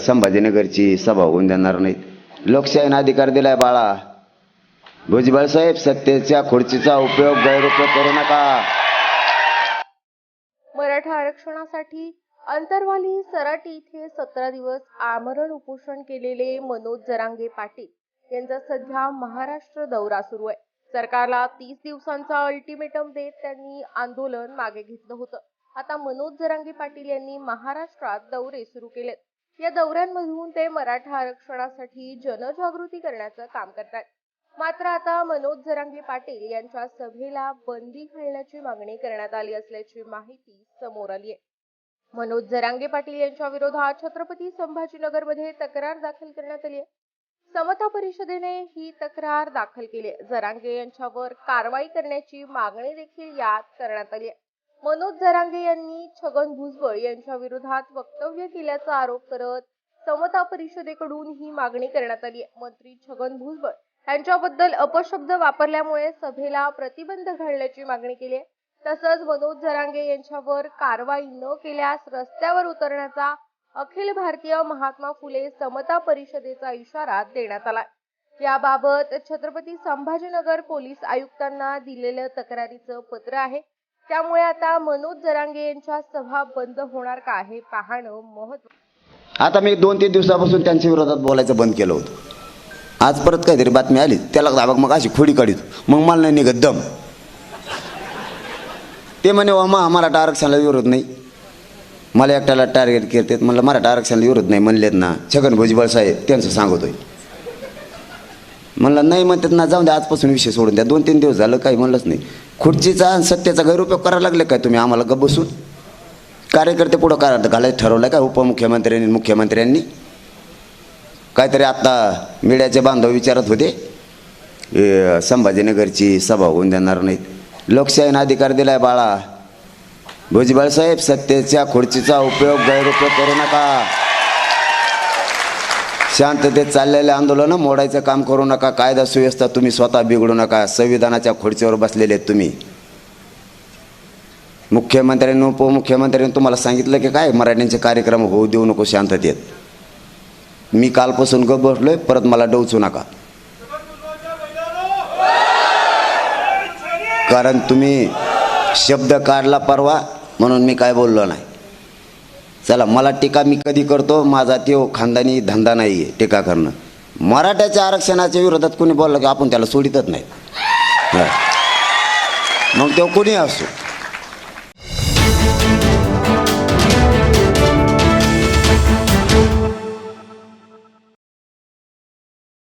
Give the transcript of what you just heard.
संभाजीनगरची सभा होऊन देणार नाहीत. लोकशाहीने अधिकार दिलाय बाळा. भुजबळ साहेब सत्तेच्या खुर्चीचा उपयोग गैरउपयोग करू नका. मराठा आरक्षणासाठी अंतरवाली सराटी इथे सतरा दिवस आमरण उपोषण केलेले मनोज जरांगे पाटील यांचा सध्या महाराष्ट्र दौरा सुरू आहे. सरकारला तीस दिवसांचा अल्टिमेटम देत त्यांनी आंदोलन मागे घेतलं होतं. आता मनोज जरांगे पाटील यांनी महाराष्ट्रात दौरे सुरू केलेत. या दौऱ्यांमधून ते मराठा आरक्षणासाठी जनजागृती करण्याचं काम करतात. मात्र आता मनोज जरांगे पाटील यांच्या सभेला बंदी घालण्याची मागणी करण्यात आली असल्याची माहिती समोर आली आहे. मनोज जरांगे पाटील यांच्या विरोधात छत्रपती संभाजीनगरमध्ये तक्रार दाखल करण्यात आली आहे. समता परिषदेने ही तक्रार दाखल केली आहे. जरांगे यांच्यावर कारवाई करण्याची मागणी देखील यात करण्यात आली आहे. मनोज जरांगे यांनी छगन भुजबळ यांच्या विरोधात वक्तव्य केल्याचा आरोप करत समता परिषदेकडून ही मागणी करण्यात आली. आहे मंत्री छगन भुजबळ यांच्याबद्दल अपशब्द वापरल्यामुळे सभेला प्रतिबंध घालण्याची मागणी केली आहे. तसंच मनोज जरांगे यांच्यावर कारवाई न केल्यास रस्त्यावर उतरण्याचा अखिल भारतीय महात्मा फुले समता परिषदेचा इशारा देण्यात आला याबाबत छत्रपती संभाजीनगर पोलीस आयुक्तांना दिलेलं तक्रारीचं पत्र आहे. त्यामुळे आता मनोज जरांगे यांच्या सभा बंद होणार का हे पाहणं महत्त्व आता मी दोन तीन दिवसापासून त्यांच्या विरोधात बोलायचं बंद केलं होतं. आज परत काहीतरी बातमी आली त्याला दाबक मग अशी खोडी काढीत मग मला नाही निघत दम. ते म्हणे वा मराठा आरक्षणाला विरोध नाही. मला एकट्याला टार्गेट करतात म्हणलं मराठा आरक्षणाला विरोध नाही म्हणलेत ना छगन भुजबळ साहेब त्यांचं सांगतोय. म्हणलं नाही म्हणतात ना जाऊन द्या आजपासून विषय सोडून द्या दोन तीन दिवस झालं काही म्हणलंच नाही. खुर्चीचा आणि सत्तेचा गैरउपयोग करायला लागले काय तुम्ही? आम्हाला गप बसून. कार्यकर्ते पुढं काय घालायचं ठरवलं काय? उपमुख्यमंत्र्यांनी मुख्यमंत्र्यांनी. काहीतरी आत्ता मीडियाचे बांधव विचारत होते. संभाजीनगरची सभा होऊन देणार नाहीत. लोकशाहीने अधिकार दिलाय बाळा. भुजबळ साहेब सत्तेच्या खुर्चीचा उपयोग गैरउपयोग करू नका. शांततेत चाललेले आंदोलनं मोडायचं काम करू नका. कायदा सुव्यवस्था तुम्ही स्वतः बिघडू नका. संविधानाच्या खुर्चीवर बसलेले आहेत तुम्ही. मुख्यमंत्र्यांनी उपमुख्यमंत्र्यांनी तुम्हाला सांगितलं की काय? मराठ्यांचे कार्यक्रम होऊ देऊ नको शांततेत. मी कालपासून गप बसलोय परत मला डोचू नका. कारण तुम्ही शब्द काढला परवा म्हणून मी काय बोललो नाही. चला मला टीका मी कधी करतो? माझा तो खानदानी धंदा नाही आहे टीका करणं. मराठ्याच्या आरक्षणाच्या विरोधात कोणी बोललं की आपण त्याला सोडितच नाही. मग तो कोणी असो?